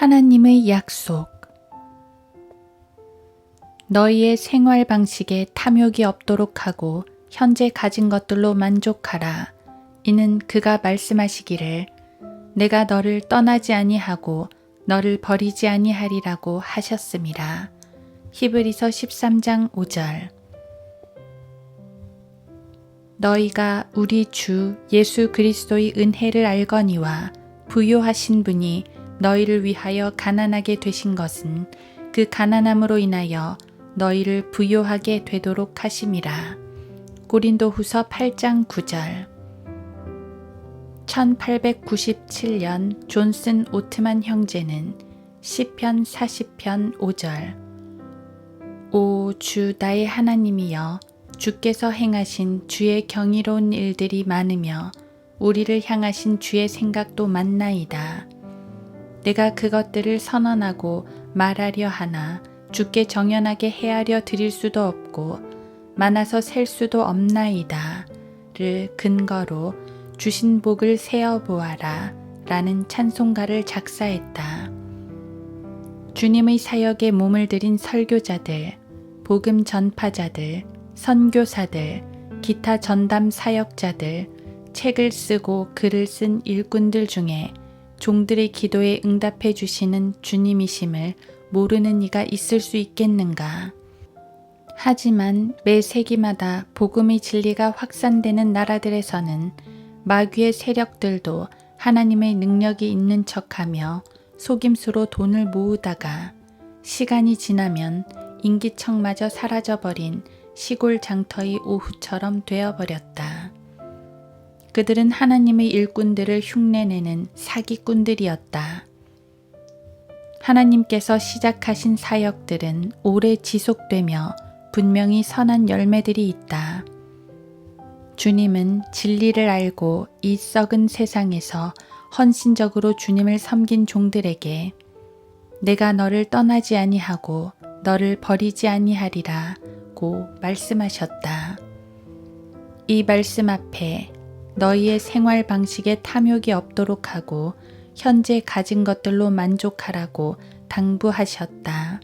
하나님의 약속. 너희의 생활 방식에 탐욕이 없도록 하고 현재 가진 것들로 만족하라. 이는 그가 말씀하시기를 내가 너를 떠나지 아니하고 너를 버리지 아니하리라고 하셨습니다. 히브리서 13장 5절. 너희가 우리 주 예수 그리스도의 은혜를 알거니와 부요하신 분이 너희를 위하여 가난하게 되신 것은 그 가난함으로 인하여 너희를 부요하게 되도록 하심이라. 고린도 후서 8장 9절 1897년 존슨 오트만 형제는 시편 40편 5절 오 주 나의 하나님이여 주께서 행하신 주의 경이로운 일들이 많으며 우리를 향하신 주의 생각도 많나이다. 내가 그것들을 선언하고 말하려 하나 주께 정연하게 헤아려 드릴 수도 없고 많아서 셀 수도 없나이다 를 근거로 주신 복을 세어 보아라 라는 찬송가를 작사했다. 주님의 사역에 몸을 들인 설교자들, 복음 전파자들, 선교사들, 기타 전담 사역자들, 책을 쓰고 글을 쓴 일꾼들 중에 종들의 기도에 응답해 주시는 주님이심을 모르는 이가 있을 수 있겠는가? 하지만 매 세기마다 복음의 진리가 확산되는 나라들에서는 마귀의 세력들도 하나님의 능력이 있는 척하며 속임수로 돈을 모으다가 시간이 지나면 인기척마저 사라져버린 시골 장터의 오후처럼 되어버렸다. 그들은 하나님의 일꾼들을 흉내내는 사기꾼들이었다. 하나님께서 시작하신 사역들은 오래 지속되며 분명히 선한 열매들이 있다. 주님은 진리를 알고 이 썩은 세상에서 헌신적으로 주님을 섬긴 종들에게 내가 너를 떠나지 아니하고 너를 버리지 아니하리라 고 말씀하셨다. 이 말씀 앞에 너희의 생활 방식에 탐욕이 없도록 하고 현재 가진 것들로 만족하라고 당부하셨다.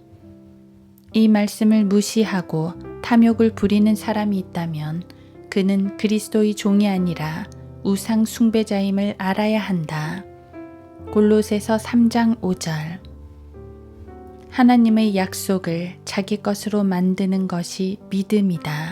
이 말씀을 무시하고 탐욕을 부리는 사람이 있다면 그는 그리스도의 종이 아니라 우상 숭배자임을 알아야 한다. 골로새서 3장 5절 하나님의 약속을 자기 것으로 만드는 것이 믿음이다.